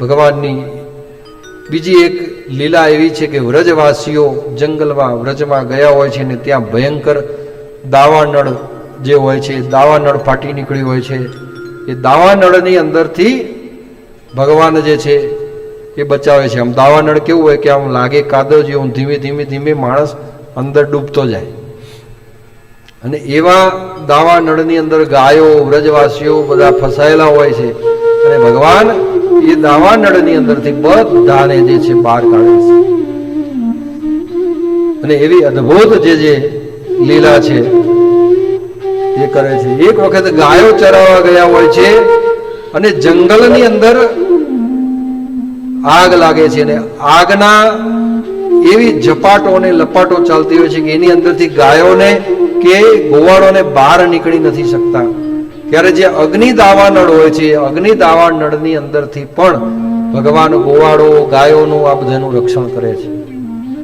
ભગવાનની બીજી એક લીલા એવી છે કે વ્રજવાસીઓ જંગલમાં, વ્રજમાં ગયા હોય છે ને ત્યાં ભયંકર દાવાનળ જે હોય છે, દાવાનળ ફાટી નીકળ્યું હોય છે. એ દાવાનળની અંદરથી ભગવાન જે છે એ બચાવે છે. આમ દાવાનળ કેવું હોય કે આમ લાગે કાદવ જેવું, ધીમે ધીમે ધીમે માણસ અંદર ડૂબતો જાય. અને એવા દાવાનળની અંદર ગાયો, વ્રજવાસીઓ બધા ફસાયેલા હોય છે. અને ભગવાન એ દાવાનળની અંદરથી બધાને જે છે બહાર કાઢે છે. અને એવી અદ્ભુત જે જે લીલા છે, એ કરે છે. એક વખત ગાયો ચરાવવા ગયા હોય છે અને જંગલની અંદર આગ લાગે છે અને આગના એવી ઝપાટો અને લપાટો ચાલતી હોય છે કે એની અંદરથી ગાયોને કે ગોવાળોને બહાર નીકળી નથી શકતા. ત્યારે જે અગ્નિ દાવાનળ હોય છે અગ્નિ દાવાનળની અંદરથી પણ ભગવાન ગોવાળો ગાયોનું આ બધાનું રક્ષણ કરે છે.